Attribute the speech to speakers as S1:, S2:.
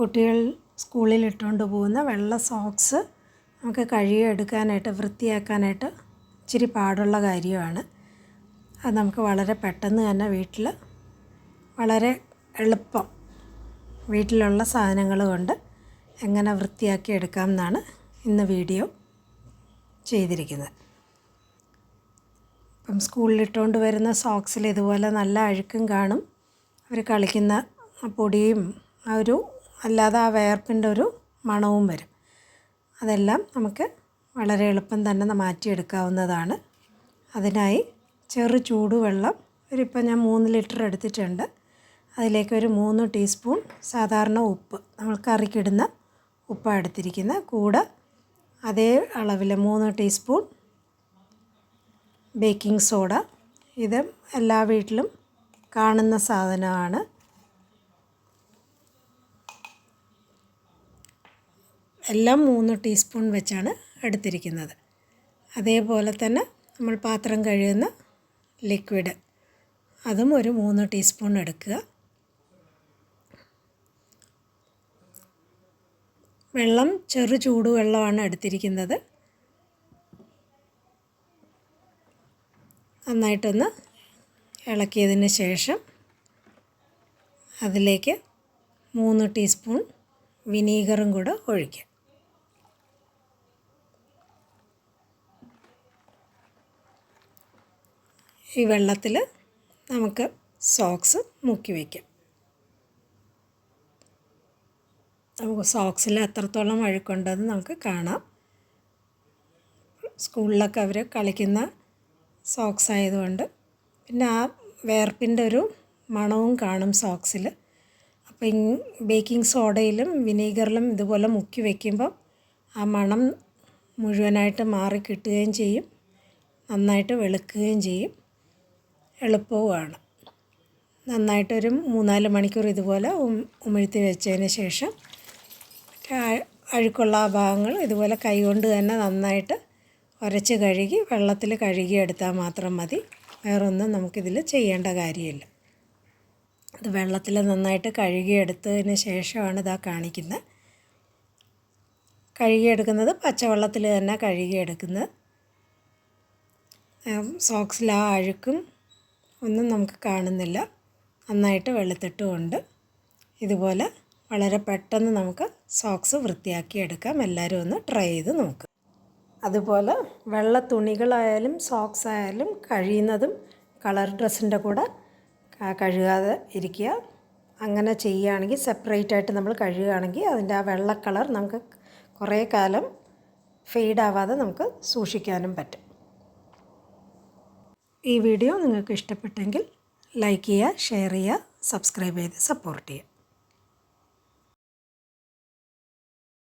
S1: കുട്ടികൾ സ്കൂളിൽ ഇട്ടുകൊണ്ട് പോകുന്ന വെള്ള സോക്സ് നമുക്ക് കഴുകിയെടുക്കാനായിട്ട് വൃത്തിയാക്കാനായിട്ട് ഇച്ചിരി പാടുള്ള കാര്യമാണ്. അത് നമുക്ക് വളരെ പെട്ടെന്ന് തന്നെ വീട്ടിൽ വളരെ എളുപ്പം വീട്ടിലുള്ള സാധനങ്ങൾ കൊണ്ട് എങ്ങനെ വൃത്തിയാക്കി എടുക്കാം എന്നാണ് ഇന്ന് വീഡിയോ ചെയ്തിരിക്കുന്നത്. ഇപ്പം സ്കൂളിൽ ഇട്ടുകൊണ്ട് വരുന്ന സോക്സിൽ ഇതുപോലെ നല്ല അഴുക്കും കാണും. അവർ കളിക്കുന്ന പൊടിയും ആ ഒരു അല്ലാതെ ആ വേർപ്പിന്റെ ഒരു മണവും വരും. അതെല്ലാം നമുക്ക് വളരെ എളുപ്പം തന്നെ മാറ്റിയെടുക്കാവുന്നതാണ്. അതിനായി ചെറു ചൂടുവെള്ളം ഒരിപ്പോൾ ഞാൻ മൂന്ന് ലിറ്റർ എടുത്തിട്ടുണ്ട്. അതിലേക്ക് ഒരു മൂന്ന് ടീസ്പൂൺ സാധാരണ ഉപ്പ് നമ്മൾ കറിക്കിടുന്ന ഉപ്പാണ് എടുത്തിരിക്കുന്നത്. കൂടെ അതേ അളവിൽ മൂന്ന് ടീസ്പൂൺ ബേക്കിംഗ് സോഡ. ഇത് എല്ലാ വീട്ടിലും കാണുന്ന സാധനമാണ്. എല്ലാം മൂന്ന് ടീസ്പൂൺ വെച്ചാണ് എടുത്തിരിക്കുന്നത് അതേപോലെ തന്നെ നമ്മൾ പാത്രം കഴുകുന്ന ലിക്വിഡ് അതും ഒരു മൂന്ന് ടീസ്പൂൺ എടുക്കുക. വെള്ളം ചെറു ചൂടുവെള്ളമാണ് എടുത്തിരിക്കുന്നത്. നന്നായിട്ടൊന്ന് ഇളക്കിയതിന് ശേഷം അതിലേക്ക് മൂന്ന് ടീസ്പൂൺ വിനീഗറും കൂടെ ഒഴിക്കുക. ഈ വെള്ളത്തിൽ നമുക്ക് സോക്സ് മുക്കി വയ്ക്കാം നമുക്ക് സോക്സിൽ എത്രത്തോളം അഴുക്കുണ്ടെന്ന് നമുക്ക് കാണാം. സ്കൂളിലൊക്കെ അവർ കളിക്കുന്ന സോക്സ് ആയതുകൊണ്ട് പിന്നെ ആ വേർപ്പിന്റെ ഒരു മണവും കാണും സോക്സിൽ അപ്പം ബേക്കിംഗ് സോഡയിലും വിനീഗറിലും ഇതുപോലെ മുക്കി വയ്ക്കുമ്പം ആ മണം മുഴുവനായിട്ട് മാറി കിട്ടുകയും ചെയ്യും. നന്നായിട്ട് വെളുക്കുകയും ചെയ്യും. എളുപ്പവുമാണ്. നന്നായിട്ടൊരു മൂന്നാൽ മണിക്കൂർ ഇതുപോലെ ഉമിഴ്ത്തി വെച്ചതിന് ശേഷം അഴുക്കുള്ള ആ ഭാഗങ്ങൾ ഇതുപോലെ കൈകൊണ്ട് തന്നെ നന്നായിട്ട് ഉരച്ച് കഴുകി വെള്ളത്തിൽ കഴുകി എടുത്താൽ മാത്രം മതി. വേറൊന്നും നമുക്കിതിൽ ചെയ്യേണ്ട കാര്യമില്ല. അത് വെള്ളത്തിൽ നന്നായിട്ട് കഴുകിയെടുത്തതിന് ശേഷമാണ് ഇതാ കാണിക്കുന്നത്. കഴുകിയെടുക്കുന്നത് പച്ചവെള്ളത്തിൽ തന്നെ കഴുകിയെടുക്കുന്നത് സോക്സിൽ ആ അഴുക്കും ഒന്നും നമുക്ക് കാണുന്നില്ല. നന്നായിട്ട് വെളുത്തിട്ടുമുണ്ട് ഇതുപോലെ വളരെ പെട്ടെന്ന് നമുക്ക് സോക്സ് വൃത്തിയാക്കി എടുക്കാം എല്ലാവരും ഒന്ന് ട്രൈ ചെയ്ത് നോക്കുക അതുപോലെ വെള്ള തുണികളായാലും സോക്സ് ആയാലും കഴിയുന്നതും കളർ ഡ്രസ്സിന്റെ കൂടെ കഴുകാതെ ഇരിക്കുക. അങ്ങനെ ചെയ്യുകയാണെങ്കിൽ സെപ്പറേറ്റ് ആയിട്ട് നമ്മൾ കഴുകുകയാണെങ്കിൽ അതിന്റെ ആ വെള്ള കളർ നമുക്ക് കുറേ കാലം ഫെയ്ഡ് ആവാതെ നമുക്ക് സൂക്ഷിക്കാനും പറ്റും. ഈ വീഡിയോ നിങ്ങൾക്ക് ഇഷ്ടപ്പെട്ടെങ്കിൽ ലൈക്ക് ചെയ്യുക ഷെയർ ചെയ്യുക സബ്സ്ക്രൈബ് ചെയ്ത് സപ്പോർട്ട് ചെയ്യുക.